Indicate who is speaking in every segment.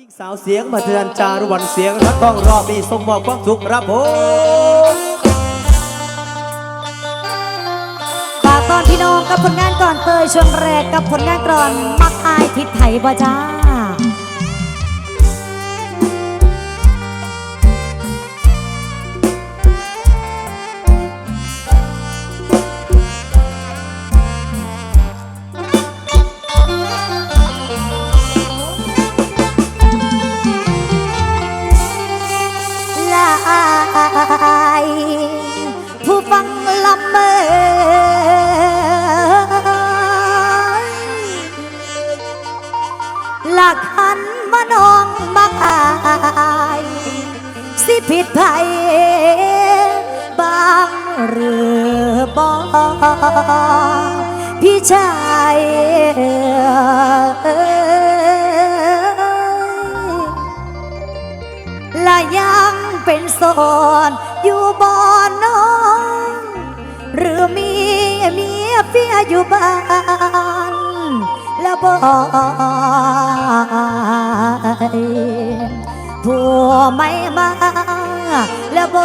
Speaker 1: ซิ่งสาวเสียงมาเทือนจารุวันเสียงรักต้องรอบนี้ส่งมอบความสุขรับผม
Speaker 2: ฝากตอนพี่น้องกับผลงานก่อนเตยช่วงแรกกับผลงานกรอน มักอายทิศไทยบ่จ้า ไทยบางหรือบอพี่ชายและยังเป็นสอนอยู่บ่อนน้อง หรือมีเมียเพียอยู่บ้านละบ่ผู้ไม่มา และบ่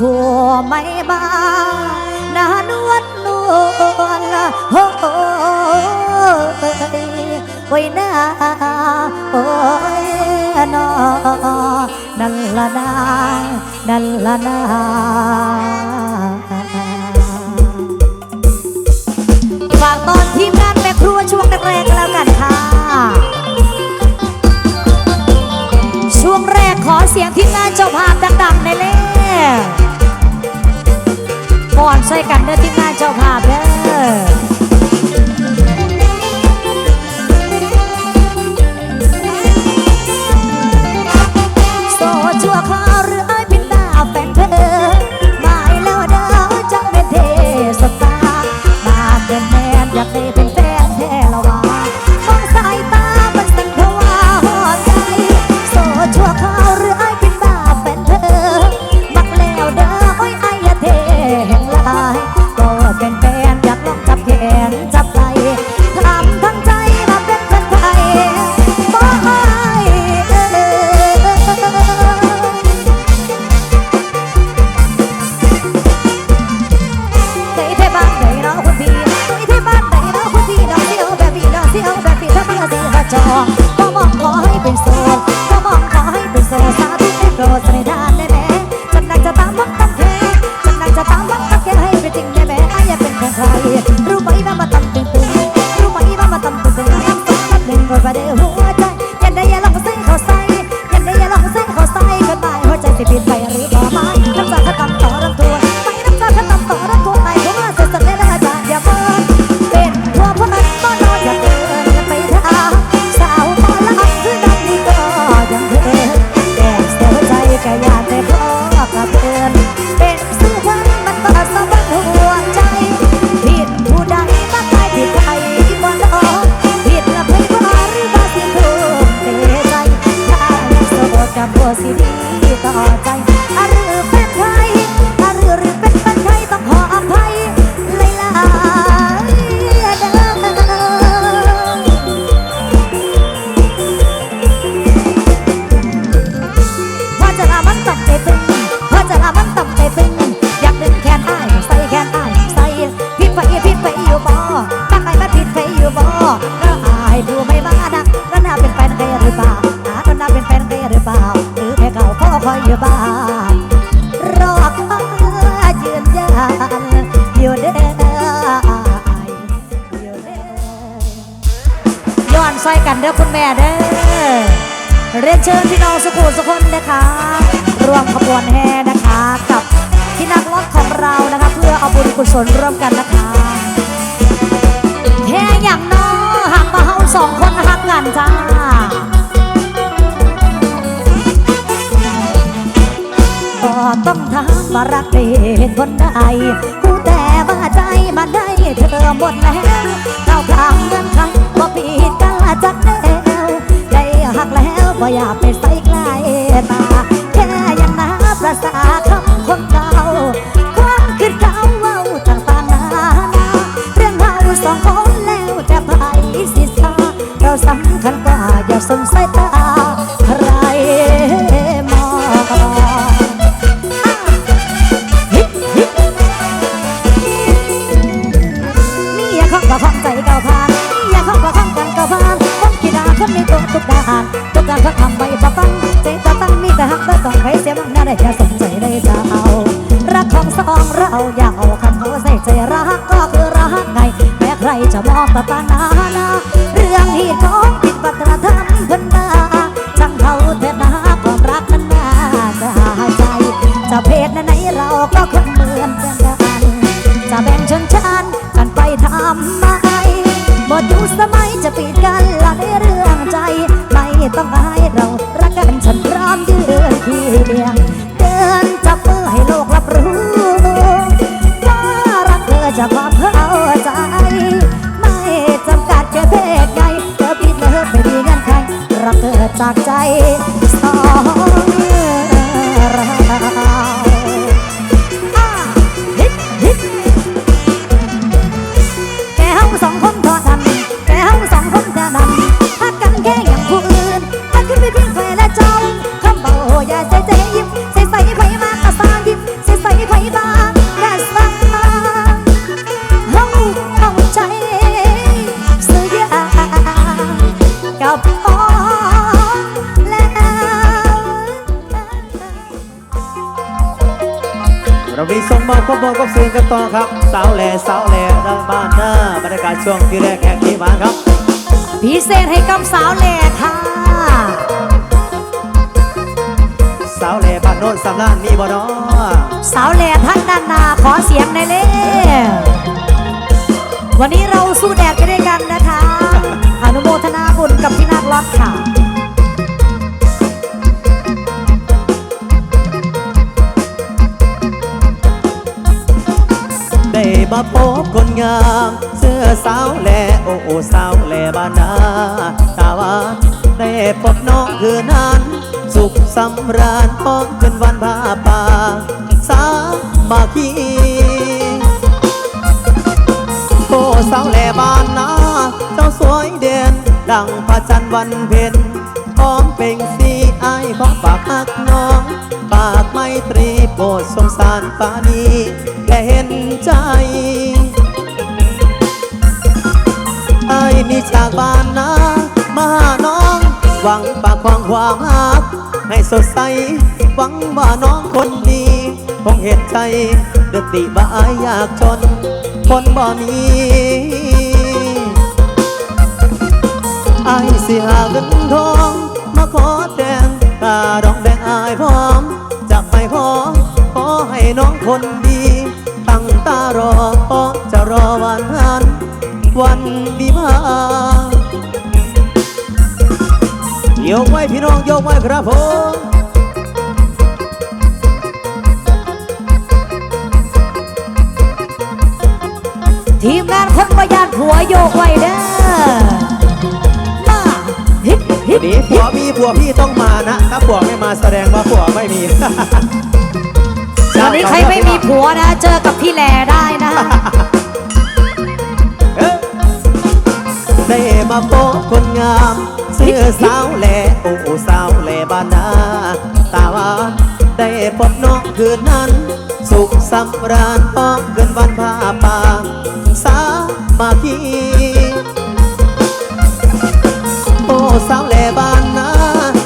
Speaker 2: หัวไม่บานานวดนวลโอ้ยไว้หน้าโอ้ยนอนั่นละนานั่นละนาฝากตอนทีมงานแม่ครัวช่วงแรกๆแล้วกัน ช่วงแรกขอเสียงที่หน้เจ้าภาพดังางสุขุสุคนนะคะร่วมขบวนแห่นะคะ กับที่นักรถของเรานะคะ เพื่อเอาบุญกุศลร่วมกันนะคะแห่อย่างน้อหักมาเฮาสองคนหักกันจ้าก็ต้องถามมารักเด็นคนใดกูแต่ว่าใจมาได้เธอหมดแล้ว จากใจ
Speaker 1: ส่งมอบข้อมูลกับสื่อกันต่อครับ สาวแหล่สาวแหล่ดังบ้านหน้าบรรยากาศช่วงที่แรกแห่งที่มาครับ
Speaker 2: พิเศษให้กับสาวแหล่ค่ะ
Speaker 1: สาวแหล่บ้านโน้นสำลานมีบ่เนาะ
Speaker 2: สาวแหล่ท่านด้านหน้าขอเสียงได้เลยวันนี้เราสู้แดดไปด้วยกันนะคะ อนุโมทนาบุญกับพี่นาคล็อตค่ะ
Speaker 1: มาพบคนงาม เสื้อสาวแหล่โอโอสาวแหล่บ้านนาตาวานได้พบน้องคือนั้น สุขสำราญพร้อมเป็นวันพาป่าสามาคีโอ้สาวแหล่บ้านนาเจ้าสวยเด่นดังพระจันทร์วันเพ็ญพร้อมเป่งสีไอายขอฝากฮักน้อง ปากไม่ตรีโปรดสงสารปานีและเห็น ใจไอ้นี่จากบ้านนามาหาน้อง หวังปากความความฮักให้สดใส หวังว่าน้องคนดีคงเห็นใจเดือดติบ่าอยากจน คนบ่มีไอ้สิหาเงินทอง มาขอแต่งตาดองแดงอายพร้อมจะไปพอขอให้น้องคนดีารอพร้อมจะรอวันนั้นวันวิวาห์ยกไว้พี่น้องยกไว้ครับผม
Speaker 2: ทีมงานคนประหยัดผัวโยกไว้เด้อมาฮิตฮิต
Speaker 1: ดีผัวมีผัวพี่ต้องมานะ ถ้าผัวไม่มาแสดงว่าผัวไม่มี
Speaker 2: วันนี้ใครไม่มีผัวนะ เจอกับพี่แหล่ได้นะ
Speaker 1: เอ้ยได้มาพบคนงามเสื้อสาวแหล่โอ้โอ้สาวแหล่บ้านนาตาหวานได้พบน้องคืนนั้น สุขสำราญพร้อมเกินวันพาป่าสามาคีโอ้สาวแหล่บ้านนา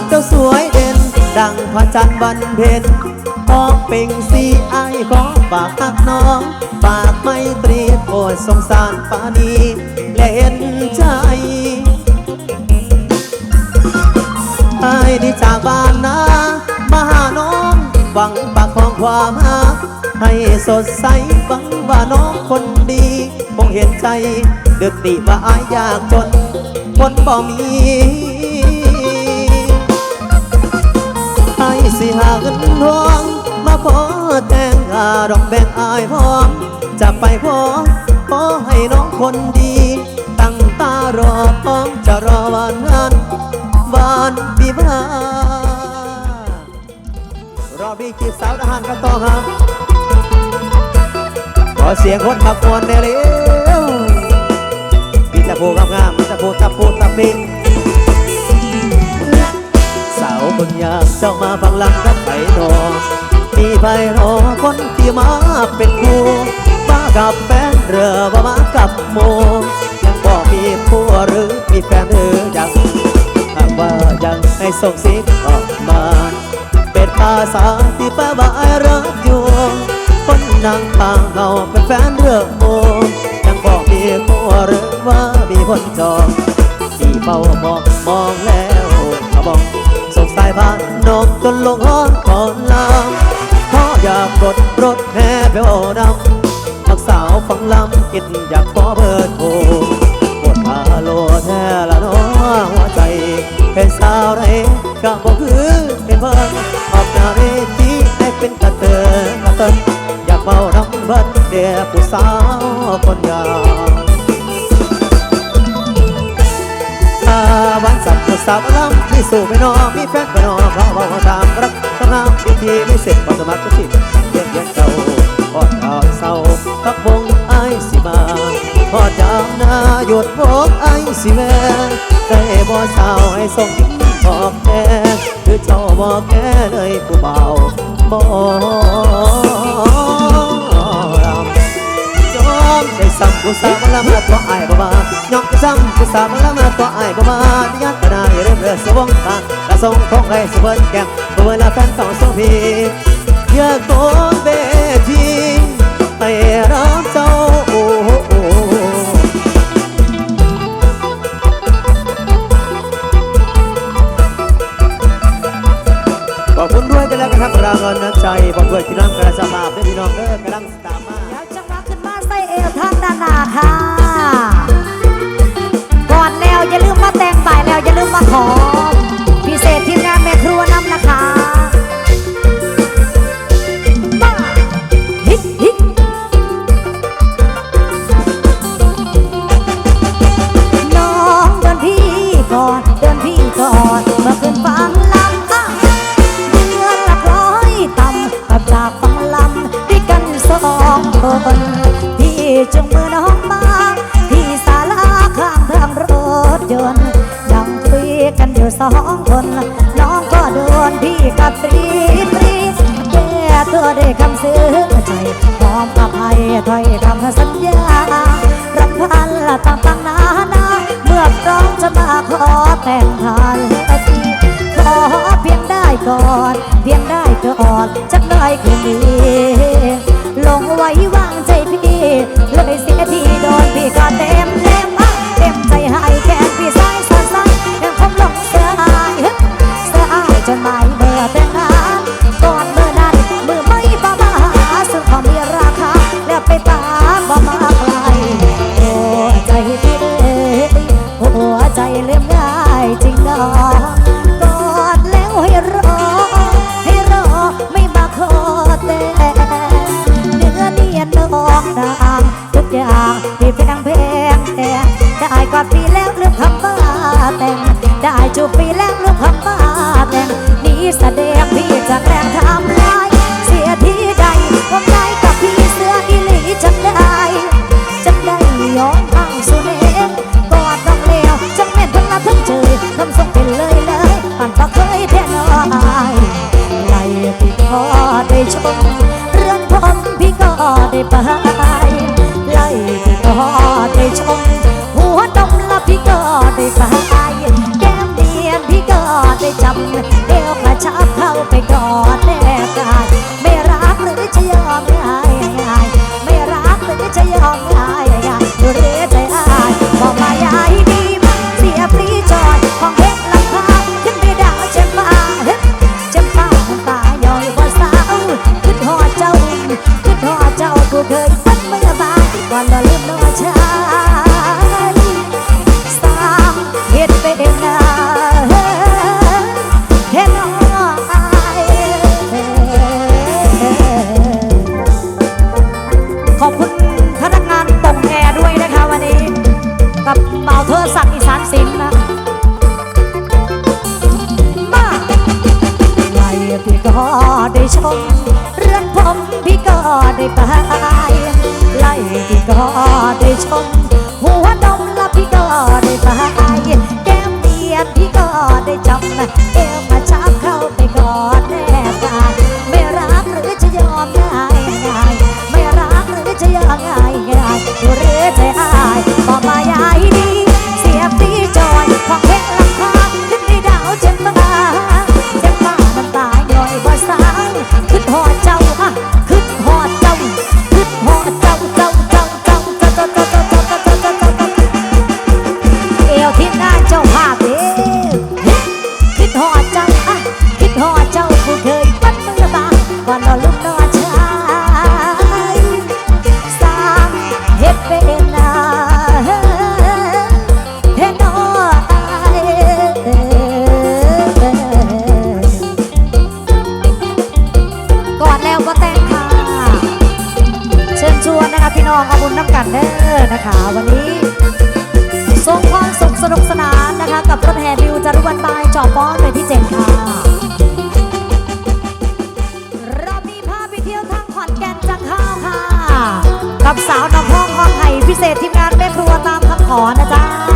Speaker 1: เจ้าสวยเด่น ดังพระจันทร์วันเพ็ญออก เป่งสีไอายขอฝากหักน้องฝากไม่ตรีโปรดสงสารปานีและเห็นใจไอ้ายที่จากบ้านนามาหาน้องหวังปากของความหักให้สดใสหวังว่าน้องคนดีคงเห็นใจเดือดติว่าอายยากจนคนบ่มีไอ้สิหาเงินทอง ขอแต่งงาดอกแบ่งอายพร้อจะไปขอขอให้น้องคนดี ตั้งตารอพร้อมจะรอวันงานวานวิวารอบนี้จีสาวทหารกันต่อครับขอเสียงคนขับวนเร็วมีตะโพงามๆมตะโพตะโพตะปิงสาวคนยากเจ้ามาฟังลังกับไผ่นอ มีไผ่โนคนที่มาเป็นคู่มากับแฟนเรือว่ามากับโมยังบอกมีผัวหรือมีแฟนหรือยังหากว่ายังให้ส่งสิออกมา เป็นภาษาที่แปลว่าไอรักอยู่คนนั่งทางเราเป็นแฟนเรือโมยังบอกมีผัวหรือว่ามีคนจองที่เฝ้ามองมองแล้วเขาบอกสงสายผ่านนกจนลงห้อนก่อนลำ เพราะอยากกดรถแห่ไปโอนำนักสาวฟังลำกินอยากขอเบอร์โทรปวดพาโลแท้ละน้อหัวใจ เป็นสาวไรก็บอกคือเป็นเพิ่นออกหน้าเวทีให้เป็นกระเตอกระเตินอยากเมาน้ำเบิดเดียผู้สาวคนงามอาวันสัตว์สาวลำมีสู่ไม่นอมีแฟนไม่นอเพราะว่าตามรัก ที่ไม่เสร็จบอสมัครก็สิเย็นเย็นเศร้าพอดาวเศร้าพักวงไอสิมาพอดยามหน้าหยุดพกไอสิแม่ได้บอสาวให้ส่งยิ้มบอกแกคือเจ้าบอกแกเลยผู้เบาบอก ซ้ำกูสาวละมาตัวไอ้าบ่มายอกซ้ำกูสาวละมาตัวไอ้าบ่มาดิยันก็ได้เริ่มเรือสวงตากระทรงของใครสเบินแก้มเมื่อละแฟนต้องส่งพีอยากโดนเวทีให้รับเจ้าโอ้โขอบคุณด้วยกันแล้วกันครับรางวัลน้ำใจบอกด้วยพี่น้องกระสภาพด้วยพี่น้องเด้อกำลัง
Speaker 2: อวทานาค่ะ ก่อนแล้วอย่าลืมมาแต่งบ่ายแล้วอย่าลืมมาขอ ได้ไปไล่พี่ก็ได้ชมหัวนมละพี่ก็ได้ไป น้องอาบุญน้ำกันเด้อนะคะ วันนี้ทรงความสุขสนุกสนานนะคะ กับรถแห่บิวจารุวันบายจอบป้อนเลที่เจนค่ะเราบนี้พาไปเที่ยวทางขอนแก่นจังข้าค่ะ กับสาวน้องพ่องห้องไห่พิเศษทีมงานแม่ครัวตามคำขอนะจ๊ะ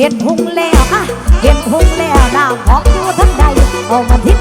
Speaker 2: เห็นหุงแล้วอะเห็นหุงแล้วน้ำของอยู่ทั้งใดเอามาทิ้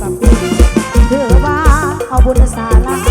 Speaker 2: กับพี่เธอว่าเอาบุญสาลา